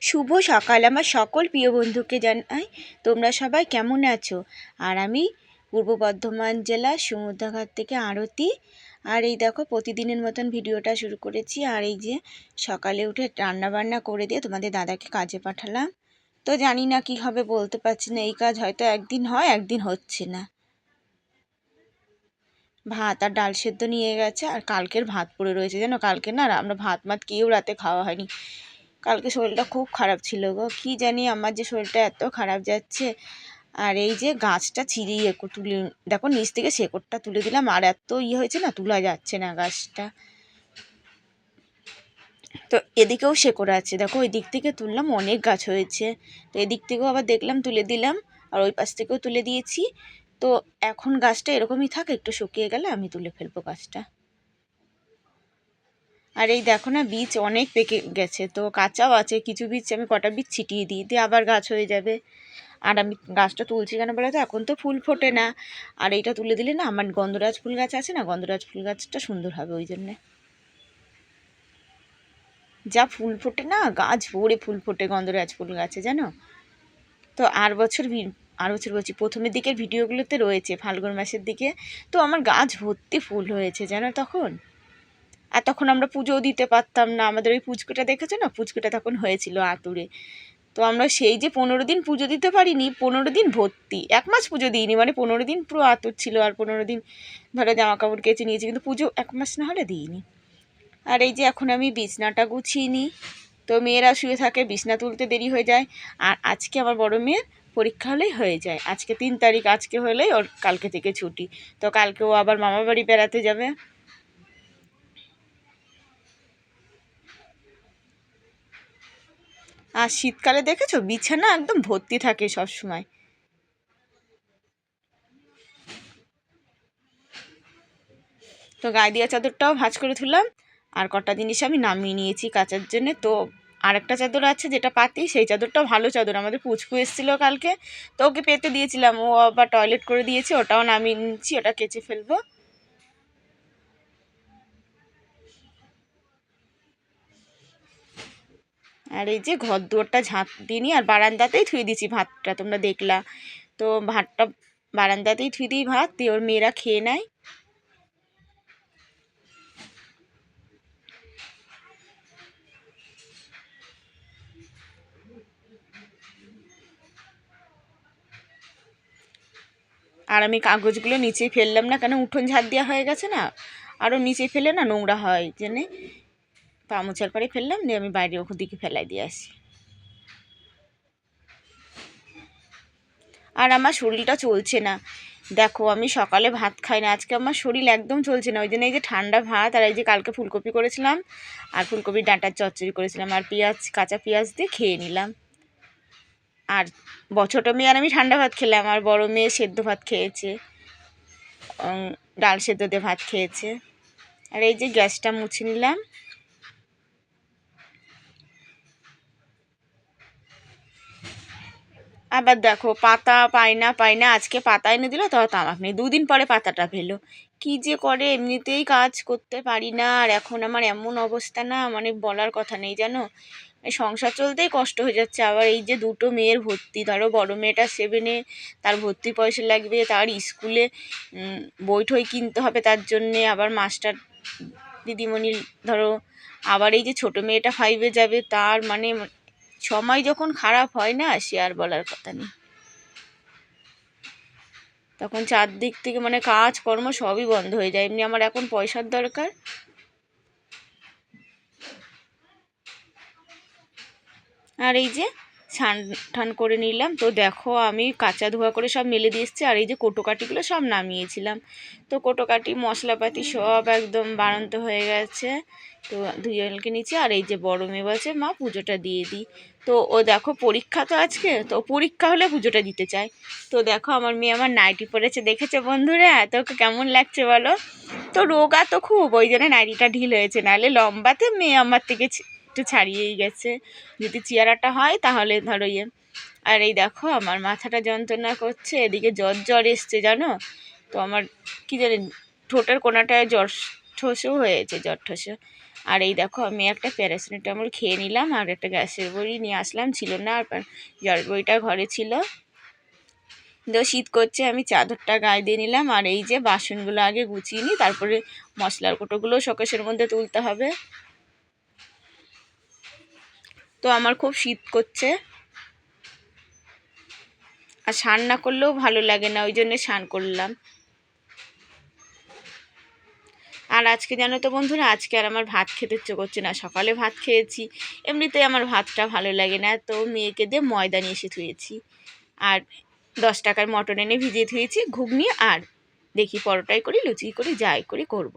শুভ সকাল। আমার সকল প্রিয় বন্ধুকে জানাই, তোমরা সবাই কেমন আছো? আর আমি পূর্ব বর্ধমান জেলা সমুদ্রঘাট থেকে আরতি। আর এই দেখো, প্রতিদিনের মতন ভিডিওটা শুরু করেছি। আর এই যে সকালে উঠে রান্না বান্না করে দিয়ে তোমাদের দাদাকে কাজে পাঠালাম। তো জানি না কি হবে, বলতে পারছি না। এই কাজ হয়তো একদিন হয়, একদিন হচ্ছে না। ভাত আর ডাল সেদ্ধ নিয়ে গেছে। আর কালকের ভাত পড়ে রয়েছে। জানো, কালকে না, আমরা ভাত মাত কেউ রাতে খাওয়া হয়নি। কালকে শরীরটা খুব খারাপ ছিল গো। কী জানি আমার যে শরীরটা এত খারাপ যাচ্ছে। আর এই যে গাছটা ছিঁড়িয়ে তুলে, দেখো নিচ থেকে শেকড়টা তুলে দিলাম, আর এত ইয়ে হয়েছে না, তোলা যাচ্ছে না গাছটা। তো এদিকেও শেকড় আছে, দেখো ওই দিক থেকে তুললাম, অনেক গাছ হয়েছে। তো এদিক থেকেও আবার দেখলাম, তুলে দিলাম, আর ওই পাশ থেকেও তুলে দিয়েছি। তো এখন গাছটা এরকমই থাক, একটু শুকিয়ে গেলে আমি তুলে ফেলব গাছটা। আর এই দেখো না, বীজ অনেক পেকে গেছে, তো কাঁচাও আছে, কিছু বীজ আমি কটা বীজ ছিটিয়ে দিই, দিয়ে আবার গাছ হয়ে যাবে। আর আমি গাছটা তুলছি কেন বলে তো, এখন তো ফুল ফোটে না। আর এইটা তুলে দিলে না, আমার গন্ধরাজ ফুল গাছ আছে না, গন্ধরাজ ফুল গাছটা সুন্দর হবে ওই জন্যে। যা ফুল ফোটে না, গাছ ভরে ফুল ফোটে গন্ধরাজ ফুল গাছে, জানো? তো আর বছর আর বছর বলছি, প্রথমের দিকের ভিডিওগুলোতে রয়েছে, ফাল্গুন মাসের দিকে। তো আমার গাছ ভর্তি ফুল হয়েছে, জানো তখন? আর তখন আমরা পুজোও দিতে পারতাম না। আমাদের ওই পুচকুটা দেখেছ না? পুচকুটা তখন হয়েছিল আতুরে তো আমরা সেই যে পনেরো দিন পুজো দিতে পারিনি, পনেরো দিন ভর্তি। এক মাস পুজো দিইনি মানে পনেরো দিন পুরো আতুর ছিল আর পনেরো দিন ধরো জামা কাপড় কেচে নিয়েছি, কিন্তু পুজো এক মাস না হলে দিইনি। আর এই যে এখন আমি বিছনাটা গুছিয়ে নিই। তো মেয়েরা শুয়ে থাকে, বিছনা তুলতে দেরি হয়ে যায়। আর আজকে আমার বড় মেয়ের পরীক্ষা হলেই হয়ে যায়। আজকে তিন তারিখ, আজকে হলেই ওর কালকে থেকে ছুটি। তো কালকে ও আবার মামা বাড়ি বেড়াতে যাবে। আর শীতকালে দেখেছ? বিছানা একদম ভর্তি থাকে সব সময় তো গায়ে দেওয়া চাদরটাও ভাজ করে তুললাম আর কটা জিনিস আমি নামিয়ে নিয়েছি কাচার জন্যে। তো আর একটা চাদর আছে যেটা পাতি, সেই চাদরটাও ভালো চাদর। আমাদের পুচকু এসেছিল কালকে। তো ওকে পেতে দিয়েছিলাম। ও আবার টয়লেট করে দিয়েছে, ওটাও নামিয়ে নিচ্ছি ওটা কেচে ফেলব। আর এই যে ঘর দুয়ারটা ঝাঁপ দিইনি আর বারান্দাতেই থুয়ে দিয়েছি ভাতটা, তোমরা দেখলা। তো ভাতটা বারান্দাতেই থুয়ে দিই ভাত, দিয়ে ওর মেয়েরা খেয়ে নেয়। আর আমি কাগজগুলো নিচে ফেললাম না, কেন উঠোন ঝাড় দেওয়া হয়ে গেছে না? আরও নিচে ফেলে না নোংরা হয়, জেনে? পা মোছার পরে ফেললাম, দিয়ে আমি বাইরে ওখান দিকে ফেলাই দিয়ে আসি। আর আমার শরীরটা চলছে না। দেখো, আমি সকালে ভাত খাই না, আজকে আমার শরীর একদম চলছে না। ওই জন্য এই যে ঠান্ডা ভাত আর এই যে কালকে ফুলকপি করেছিলাম, আর ফুলকপির ডাঁটার চচ্চড়ি করেছিলাম, আর পেঁয়াজ, কাঁচা পেঁয়াজ দিয়ে খেয়ে নিলাম। আর ছোটো মেয়ে আর আমি ঠান্ডা ভাত খেলাম, আর বড় মেয়ে সেদ্ধ ভাত খেয়েছে ডাল সেদ্ধ দিয়ে ভাত খেয়েছে। আর এই যে গ্যাসটা মুছে নিলাম আবার দেখো, পাতা পায় না পায় না, আজকে পাতা এনে দিল, তাও তামাক নেই। দুদিন পরে পাতাটা পেল কী যে করে, এমনিতেই কাজ করতে পারি না, আর এখন আমার এমন অবস্থা না মানে বলার কথা নেই, জানো? সংসার চলতেই কষ্ট হয়ে যাচ্ছে। আবার এই যে দুটো মেয়ের ভর্তি, ধরো বড়ো মেয়েটা সেভেনে তার ভর্তি পয়সা লাগবে, তার স্কুলে বই ঠই কিনতে হবে তার জন্যে, আবার মাস্টার দিদিমণি ধরো, আবার এই যে ছোটো মেয়েটা ফাইভে যাবে, তার মানে সময় যখন খারাপ হয় না, সে আর বলার কথা নেই। তখন চারদিক থেকে মানে কাজ কর্ম সবই বন্ধ হয়ে যায়। এমনি আমার এখন পয়সার দরকার। আর এই যে ছান, ঠান করে নিলাম। তো দেখো আমি কাঁচা ধোয়া করে সব মেলে দিয়ে এসছি, আর এই যে কোটোকাটিগুলো সব নামিয়েছিলাম। তো কোটোকাটি মশলাপাতি সব একদম বাড়ন্ত হয়ে গেছে। তো ধুয়েলকে নিচে আর এই যে বড় মেয়ে বলছে, মা, পুজোটা দিয়ে দিই। তো ও দেখো, পরীক্ষা তো আজকে, তো পরীক্ষা হলে পুজোটা দিতে চায়। তো দেখো, আমার মেয়ে আমার নাইটি পরেছে, দেখেছে বন্ধুরা? তোকে কেমন লাগছে বলো? তো রোগা তো খুব, ওই জন্য নাইটিটা ঢিল হয়েছে, নাহলে লম্বাতে মেয়ে আমার থেকে একটু ছাড়িয়েই গেছে। যদি চেয়ারাটা হয় তাহলে ধরো ইয়ে। আর এই দেখো আমার মাথাটা যন্ত্রণা করছে, এদিকে জ্বর জ্বর এসছে, জানো? তো আমার কী জানি, ঠোঁটের কোনাটায় জ্বর ঠোসও হয়েছে, জ্বর ঠোসো আর এই দেখো আমি একটা প্যারাসিটামল খেয়ে নিলাম আর একটা গ্যাসের বড়ি নিয়ে আসলাম, ছিল না আর জল বড়িটা ঘরে ছিল। তো শীত করছে, আমি চাদরটা গায়ে দিয়ে নিলাম আর এই যে বাসনগুলো আগে গুছিয়ে নিই, তারপরে মশলার কোটোগুলো শোকেশের মধ্যে তুলতে হবে। তো আমার খুব শীত করছে। আর স্নান না করলেও ভালো লাগে না, ওই জন্যে স্নান করলাম। আর আজকে জানো তো বন্ধুরা, আজকে আর আমার ভাত খেতে ইচ্ছে করছে না, সকালে ভাত খেয়েছি এমনিতে আমার ভাতটা ভালো লাগে না, তো মেয়েকে দিয়ে ময়দা নিয়ে এসে ধুয়েছি। আর দশ টাকার মটন এনে ভিজিয়ে ধুয়েছি, ঘুগনি আর দেখি পরোটাই করি, লুচি করি, যাই করি করব।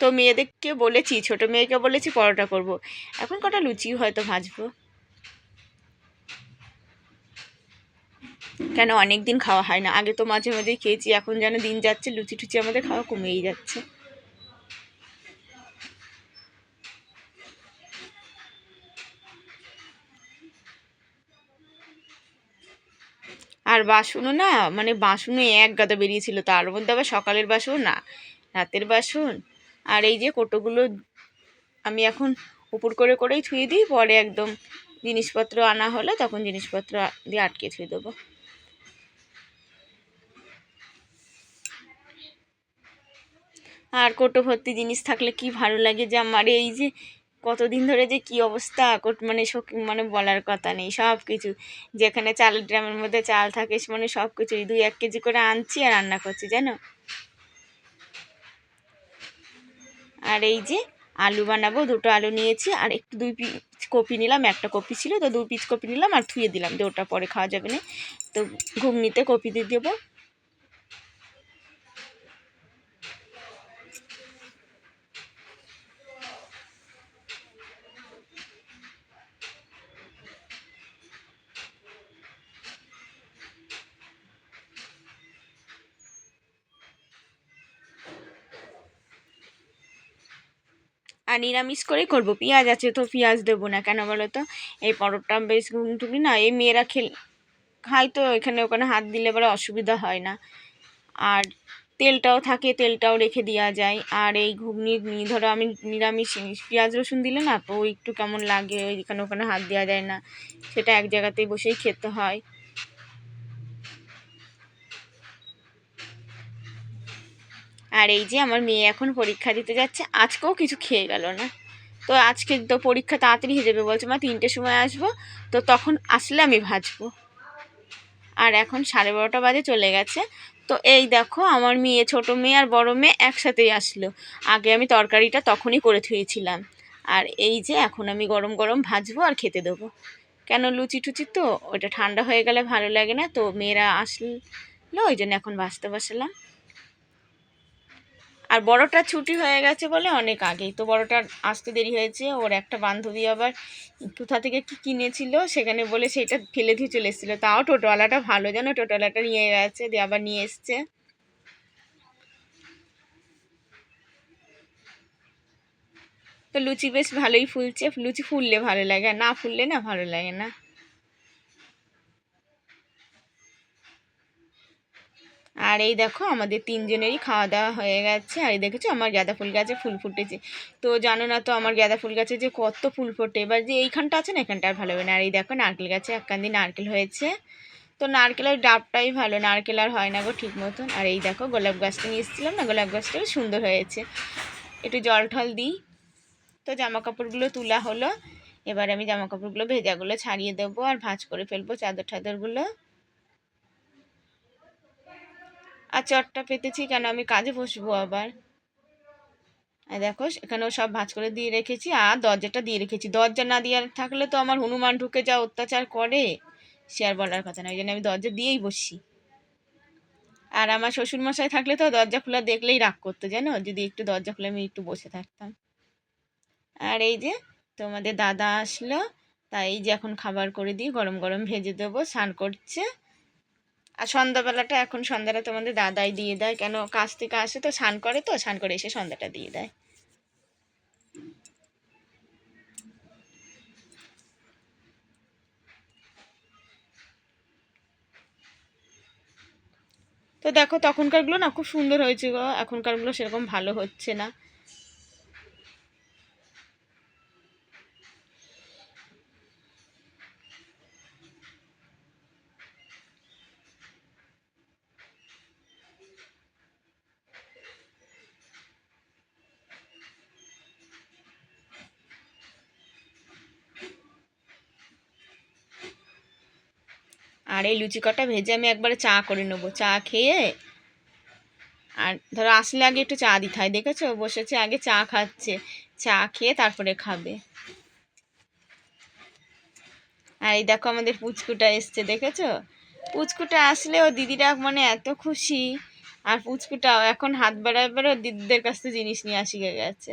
তো মেয়েদেরকে বলেছি, ছোট মেয়েকে বলেছি, পরোটা করব। এখন কটা লুচি হয়তো ভাজবো। কেন অনেক দিন খাওয়া হয় না? আগে তো মাঝে মাঝেই খেয়েছি, এখন যেন দিন যাচ্ছে, লুচি টুচি আমাদের খাওয়া কমেই যাচ্ছে। আর বাসনও না মানে বাসনও এক গাদা বেরিয়েছিল, তার মধ্যে আবার সকালের বাসন না, রাতের বাসন। আর এই যে কোটোগুলো আমি এখন উপর করে করেই থুয়ে দিই, পরে একদম জিনিসপত্র আনা হলে তখন জিনিসপত্র দিয়ে আটকে থুয়ে দেবো। আর কোটো ভর্তি জিনিস থাকলে কি ভালো লাগে যে আমার এই যে কতদিন ধরে যে কি অবস্থা, কোট মানে মানে বলার কথা নেই, সব কিছু। যেখানে চালের ড্রামের মধ্যে চাল থাকে মানে সব কিছু দুই এক কেজি করে আনছি আর রান্না করছি, জানো? আর এই যে আলু বানাবো, দুটো আলু নিয়েছি, আর একটু দুই পিস কপি নিলাম, একটা কপি ছিল, তো দুই পিস কপি নিলাম আর থুয়ে দিলাম, যে ওটা পরে খাওয়া যাবে না। তো ঘুগনিতে কপি দিয়ে দেবো। আর নিরামিষ করেই করব। পেঁয়াজ আছে তো পেঁয়াজ দেবো না কেন বলো তো? এই পরোটা বেশ ঘুমটুকি না, এই মেয়েরা খেল খাই তো এখানে ওখানে হাত দিলে বলে অসুবিধা হয় না। আর তেলটাও থাকে, তেলটাও রেখে দেওয়া যায়। আর এই ঘুগনি ধরো আমি নিরামিষ পেঁয়াজ রসুন দিলে না তো একটু কেমন লাগে, ওই এখানে ওখানে হাত দেওয়া যায় না। সেটা এক জায়গাতেই বসেই খেতে হয়। আর এই যে আমার মেয়ে এখন পরীক্ষা দিতে যাচ্ছে, আজকেও কিছু খেয়ে গেল না। তো আজকে তো পরীক্ষা তাড়াতাড়ি হয়ে যাবে, বলছে মা তিনটের সময় আসব, তো তখন আসলে আমি ভাজবো। আর এখন সাড়ে বারোটা বাজে চলে গেছে। তো এই দেখো আমার মেয়ে, ছোট মেয়ে আর বড় মেয়ে একসাথেই আসলো। আগে আমি তরকারিটা তখনই করে থুয়েছিলাম আর এই যে এখন আমি গরম গরম ভাজবো আর খেতে দেবো। কেন লুচি টুচি তো? ওটা ঠান্ডা হয়ে গেলে ভালো লাগে না, তো মেয়েরা আসলো, ওই জন্য এখন ভাজতে বসালাম। আর বড়টা ছুটি হয়ে গেছে বলে অনেক আগেই। তো বড়টার আসতে দেরি হয়েছে, ওর একটা বান্ধবী আবার কোথা থেকে কি কিনেছিল সেখানে বলে সেটা ফেলে দিয়ে চলে এসেছিল। তাও টোটোওয়ালাটা ভালো, যেন টোটোওয়ালাটা নিয়ে গেছে, দিয়ে আবার নিয়ে এসছে। তো লুচি বেশ ভালোই ফুলছে, লুচি ফুললে ভালো লাগে না ফুললে না ভালো লাগে না। আর এই দেখো আমাদের তিনজনেরই খাওয়া দাওয়া হয়ে গেছে। আর এই দেখেছ আমার গাঁদা ফুল গাছে ফুল ফুটেছে। তো জানো না তো আমার গাঁদা ফুল গাছে যে কত ফুল ফোটে। এবার যে এইখানটা আছে না, এখানটা আর ভালো হবে না। আর এই দেখো নারকেল গাছে একখান নারকেল হয়েছে। তো নারকেলের ডাবটাই ভালো, নারকেল আর হয় না গো ঠিক মতন। আর এই দেখো গোলাপ গাছটা নিয়ে এসেছিলাম না, গোলাপ গাছটাও সুন্দর হয়েছে। একটু জল ঠল দিই। তো জামা কাপড়গুলো তোলা হলো। এবার আমি জামা কাপড়গুলো ভেজাগুলো ছাড়িয়ে দেবো আর ভাজ করে ফেলব চাদর টাদরগুলো আর চটটা পেতেছি, কেন আমি কাজে বসবো আবার? আর দেখো, এখানেও সব ভাঁজ করে দিয়ে রেখেছি আর দরজাটা দিয়ে রেখেছি। দরজা না দিয়ে থাকলে তো আমার হনুমান ঢুকে যা অত্যাচার করে। সে আর বলার কথা না, ওই জন্য আমি দরজা দিয়েই বসি আর আমার শ্বশুরমশাই থাকলে তো দরজা খোলা দেখলেই রাগ করতো, জানো? যদি একটু দরজা খুলে আমি একটু বসে থাকতাম। আর এই যে তোমাদের দাদা আসলো, তাই এই যে এখন খাবার করে দিই গরম গরম ভেজে দেবো, স্নান করছে। আর সন্ধ্যাবেলাটা এখন সন্ধ্যাটা তোমাদের দাদাই দিয়ে দেয়। কেন কাজ থেকে আসে তো, স্নান করে তো, স্নান করে এসে সন্ধ্যাটা দিয়ে দেয়। তো দেখো, তখনকারগুলো না খুব সুন্দর হয়েছে গো। এখনকারগুলো সেরকম ভালো হচ্ছে না। আর এই লুচি কটা ভেজে আমি একবারে চা করে নেব। চা খেয়ে আর ধরো আসলে আগে একটু চা দিতে হয়, দেখেছ? বসেছে, আগে চা খাচ্ছে, চা খেয়ে তারপরে খাবে। আর এই দেখো আমাদের পুচকুটা এসছে, দেখেছ? পুচকুটা আসলে ও দিদিরা মানে এত খুশি, আর পুচকুটাও এখন হাত বাড়ায় বাড়ায় দিদিদের কাছ থেকে জিনিস নিয়ে আসি গেছে।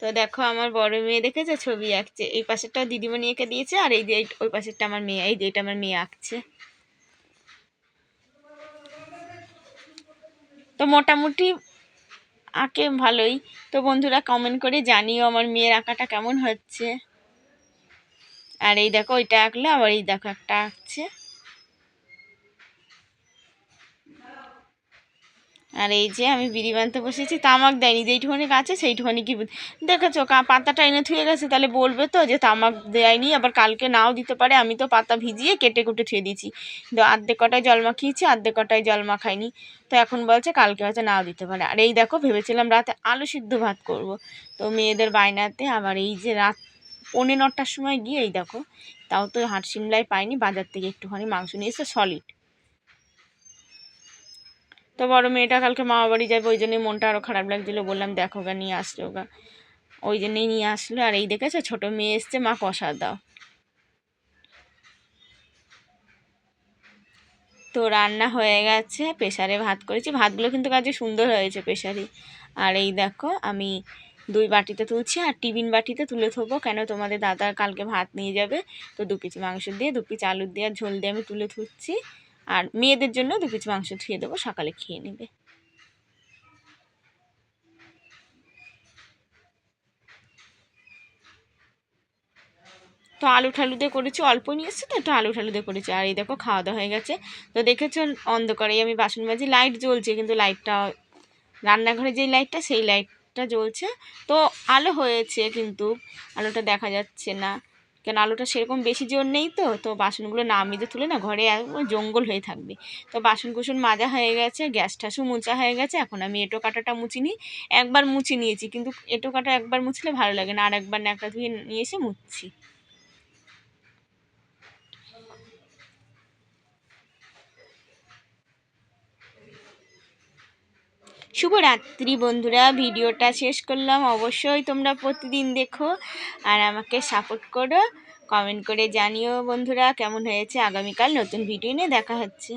তো দেখো আমার বড় মেয়ে দেখেছে, ছবি আঁকছে। এই পাশেরটা দিদিমণি এঁকে দিয়েছে আর এই যে ওই পাশেরটা আমার মেয়ে, এই যে এটা আমার মেয়ে আঁকছে। তো মোটামুটি আঁকে ভালোই। তো বন্ধুরা কমেন্ট করে জানিও আমার মেয়ের আঁকাটা কেমন হচ্ছে। আর এই দেখো ওইটা আঁকলো, আবার এই দেখো একটা আঁকছে। আর এই যে আমি বিড়ি বানতে বসেছি, তামাক দেয়নি যেইটুখানি গাছে সেইটুখানি কি দেখেছ পাতাটা এনে থুয়ে গেছে, তাহলে বলবে তো যে তামাক দেয়নি, আবার কালকে নাও দিতে পারে, আমি তো পাতা ভিজিয়ে কেটে কুটে থুয়ে দিয়েছি। তো আর্ধেক কটায় জল মাখিয়েছি, আর্ধেক কটায় জল মাখাইনি। তো এখন বলছে কালকে হয়তো নাও দিতে পারে। আর এই দেখো, ভেবেছিলাম রাতে আলু সিদ্ধ ভাত করব। তো মেয়েদের বায়নাতে আবার এই যে রাত পৌনে নটার সময় গিয়ে এই দেখো, তাও তো হাট সিমলায় পাইনি, বাজার থেকে একটুখানি মাংস নিয়ে এসে সলিড তো বড় মেয়েটা কালকে মামা বাড়ি যাবে, ওই জন্যই মনটা আরও খারাপ লাগছিল। বললাম, দেখো গা নিয়ে আসলো গা ওই জন্যই নিয়ে আসলো। আর এই দেখেছ, ছোটো মেয়ে এসছে, মা কষা দাও। তো রান্না হয়ে গেছে প্রেশারে ভাত করেছি। ভাতগুলো কিন্তু কাজে সুন্দর হয়েছে প্রেশারে আর এই দেখো, আমি দুই বাটিতে তুলছি, আর টিফিন বাটিতে তুলে থবো কেন? তোমাদের দাদা কালকে ভাত নিয়ে যাবে, তো দু পিস মাংস দিয়ে, দু পিস আলু দিয়ে, আর ঝোল দিয়ে আমি তুলে থুচ্ছি আর মেয়েদের জন্য দু পিস মাংস ধুয়ে দেবো, সকালে খেয়ে নেবে। তো আলু ঠালু দিয়ে করেছি, অল্প নিয়ে এসছে তো একটু আলু ঠালু দিয়ে করেছি। আর এই দেখো খাওয়া দাওয়া হয়ে গেছে। তো দেখেছ অন্ধকারে আমি বাসন মাজি, লাইট জ্বলছে কিন্তু লাইটটা, রান্নাঘরে যেই লাইটটা সেই লাইটটা জ্বলছে। তো আলো হয়েছে কিন্তু, আলোটা দেখা যাচ্ছে না। কেন আলুটা সেরকম বেশি জোর নেই তো? তো বাসনগুলো না তুলে না ঘরে জঙ্গল হয়ে থাকবে। তো বাসন কুসন মাজা হয়ে গেছে, গ্যাস ঠাসও মোচা হয়ে গেছে, এখন আমি এঁটো কাটাটা মুছিনি একবার মুছে নিয়েছি, কিন্তু এঁটো কাটা একবার মুছলে ভালো লাগে না, আর একবার ন্যাকড়া ধুয়ে নিয়ে এসে মুছছি। শুভরাত্রি বন্ধুরা, ভিডিওটা শেষ করলাম। অবশ্যই তোমরা প্রতিদিন দেখো আর আমাকে সাপোর্ট করো। কমেন্ট করে জানিও বন্ধুরা, কেমন হয়েছে? আগামীকাল নতুন ভিডিও নিয়ে দেখা হচ্ছে।